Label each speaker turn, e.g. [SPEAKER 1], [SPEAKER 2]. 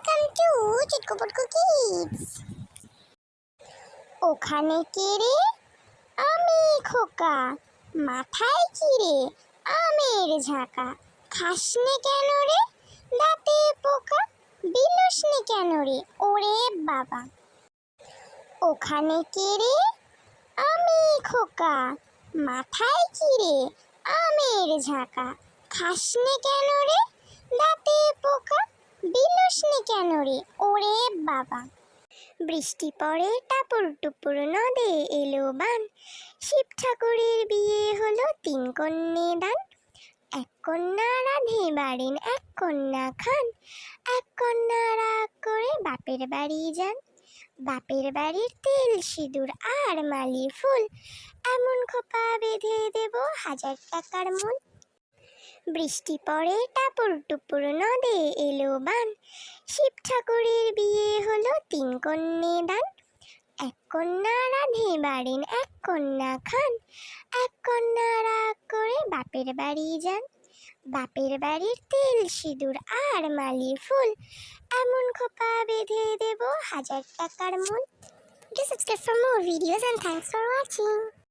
[SPEAKER 1] Welcome to চিটকোপটকো kids ওখানে কে রে? আমি খোকা। মাথায় কি রে? আমের ঝাঁকা। খাসনে কেন রে? দাঁতে পোকা। বিলসনে কেন রে? ওরে বাবা। ওখানে কে রে? আমি খোকা। মাথায় কি রে? আমের ঝাঁকা। খাসনে কেন রে? রে ওরে বাবা। বৃষ্টি পড়ে, টাপুর টুপুর নদে এলো বান। শিব ঠাকুরের বিয়ে হলো তিন কন্যে দান। এক কন্যা রাধে বাড়েন, এক কন্যা খান। এক কন্যা রাগ করে বাপের বাড়ি যান। বাপের বাড়ির তেল, সিঁদুর আর মালি ফুল। এমন খোপা বেঁধে দেব হাজার টাকার মূল। বৃষ্টি পড়ে, টাপুর টুপুর নদে এলো বান। শিব ঠাকুরের বিয়ে হলো তিন কন্যে দান। এক কন্যা রাধে বাড়েন, এক কন্যা খান। এক কন্যা রাগ করে বাপের বাড়ি যান। বাপের বাড়ির তেল, সিঁদুর আর মালি ফুল। এমন খোপা বেঁধে দেব হাজার টাকার মূল। Do subscribe for more videos and thanks for watching.